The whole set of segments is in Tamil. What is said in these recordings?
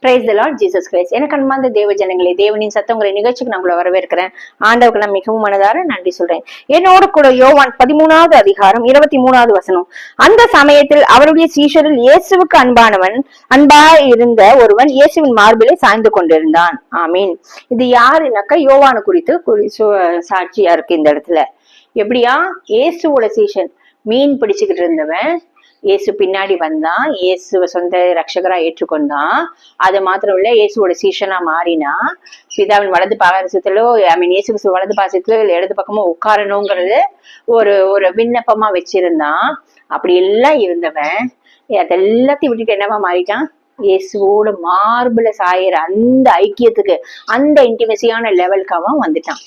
Praise the Lord Jesus Christ எனக்கு அன்பார்ந்த தேவ ஜனங்களே தேவனின் சத்தங்களை நிகழ்ச்சிக்கு நான் உங்களை வரவேற்கிறேன். ஆண்டவர்கள் நான் மிகவும் மனதார நன்றி சொல்றேன். என்னோட கூட யோவான் பதிமூணாவது அதிகாரம் இருபத்தி மூணாவது வசனம். அந்த சமயத்தில் அவருடைய சீஷரில் இயேசுவுக்கு அன்பானவன் அன்பா இருந்த ஒருவன் இயேசுவின் மார்பிலே சாய்ந்து கொண்டிருந்தான். ஆமீன். இது யாருனாக்கா யோவானு குறித்து குறி- சு- சாட்சியா இருக்கு இந்த இடத்துல. எப்படியா? இயேசுவோட சீஷன். மீன் பிடிச்சுக்கிட்டு இருந்தவன் இயேசு பின்னாடி வந்தான் இயேசுவை சொந்த ரட்சகராக ஏற்றுக்கொண்டான் அது மாத்திரம் இல்லை இயேசுவோட சீஷனாக மாறினா பிதாவின் வலது பாசத்திலோ ஐ மீன் இயேசு வலது பாசத்திலோ இல்லை இடது பக்கமோ உட்காரணுங்கிறது ஒரு ஒரு விண்ணப்பமாக வச்சிருந்தான். அப்படி எல்லாம் இருந்தவன் அதெல்லாத்தையும் விட்டுட்டு என்னவா மாறிட்டான்? இயேசுவோட மார்புல சாயிற அந்த ஐக்கியத்துக்கு அந்த இன்டிமெசியான லெவலுக்கு அவன் வந்துட்டான்.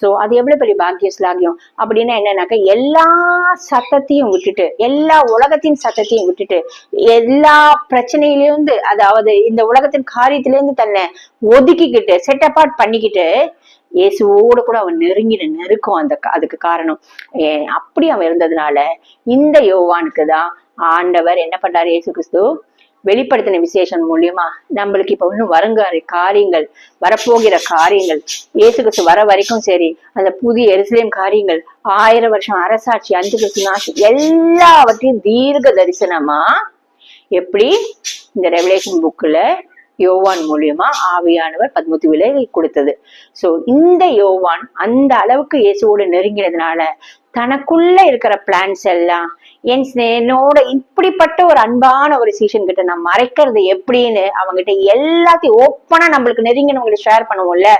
ஸோ அது எவ்வளவு பெரிய பாக்கிய ஸ்லாகியம் அப்படின்னா என்னன்னாக்கா எல்லா சத்தத்தையும் விட்டுட்டு எல்லா உலகத்தின் சத்தத்தையும் விட்டுட்டு எல்லா பிரச்சனையிலேருந்து அதாவது இந்த உலகத்தின் காரியத்திலேருந்து தன்னை ஒதுக்கிக்கிட்டு செட் அப்பார்ட் பண்ணிக்கிட்டு இயேசுவோட கூட அவன் நெருங்கின நெருக்கம் அந்த அதுக்கு காரணம். அப்படி அவன் இருந்ததுனால இந்த யோவானுக்கு தான் ஆண்டவர் என்ன பண்றாரு? இயேசு கிறிஸ்து வெளிப்படுத்தின விசேஷம் மூலியமா நம்மளுக்கு இப்ப இன்னும் வருங்கார காரியங்கள் வரப்போகிற காரியங்கள். இயேசு கிறிஸ்து வர வரைக்கும் சரி அந்த புதிய எருசலேம் காரியங்கள் ஆயிரம் வருஷம் அரசாட்சி அஞ்சு கிறிஸ்து நாசி எல்லாவற்றையும் தீர்க்க தரிசனமா? எப்படி? இந்த ரெவலேஷன் புக்ல யோவான் மூலியமா ஆவியானவர் பத்மூத்தி விலை கொடுத்தது. சோ இந்த யோவான் அந்த அளவுக்கு இயேசுவோடு நெருங்கினதுனால தனக்குள்ள இருக்கிற பிளான்ஸ் எல்லாம் என் என்னோட இப்படிப்பட்ட ஒரு அன்பான ஒரு சீசன் கிட்ட நான் மறைக்கிறது எப்படின்னு அவங்ககிட்ட எல்லாத்தையும் ஓப்பனா நம்மளுக்கு நெருங்கினவங்களை ஷேர் பண்ணுவோம்ல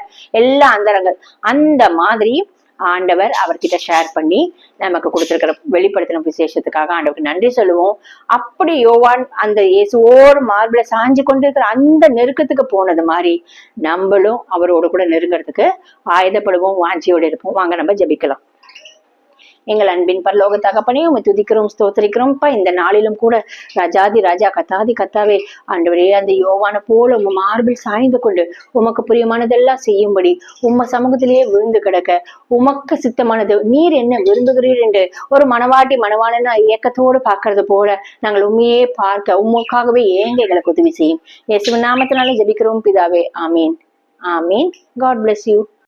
எல்லா அந்தரங்கள். அந்த மாதிரி ஆண்டவர் அவர்கிட்ட ஷேர் பண்ணி நமக்கு கொடுத்துருக்கிற வெளிப்படுத்தின விசேஷத்துக்காக ஆண்டவருக்கு நன்றி சொல்லுவோம். அப்படி யோவான் அந்த இயேசுவோடு மார்பிள சாஞ்சு கொண்டிருக்கிற அந்த நெருக்கத்துக்கு போனது மாதிரி நம்மளும் அவரோட கூட நெருங்கிறதுக்கு ஆயுதப்படுவோம் வாஞ்சியோடு இருப்போம். வாங்க நம்ம ஜெபிக்கலாம். எங்கள் அன்பின் பரலோக தகப்பனே உமை துதிக்கிறோம் ஸ்தோத்திரிக்கிறோம்ப்பா இந்த நாளிலும் கூட ராஜாதி ராஜா கத்தாதி கத்தாவே ஆண்டவரே அந்த யோவான போல உங்க மார்பில் சாய்ந்து கொண்டு உமக்கு பிரியமானதெல்லாம் செய்யும்படி உம்ம சமூகத்திலேயே விழுந்து கிடக்க உமக்கு சித்தமானது. நீர் என்ன விரும்புகிறீர் என்று ஒரு மனவாட்டி மனவாளனா இயக்கத்தோடு பார்க்கறது போல நாங்கள் உண்மையே பார்க்க உமக்காகவே ஏங்க எங்களுக்கு உதவி செய்யும். இயேசு நாமத்தினாலே ஜபிக்கிறோம் பிதாவே. ஆமீன். ஆமீன். God bless you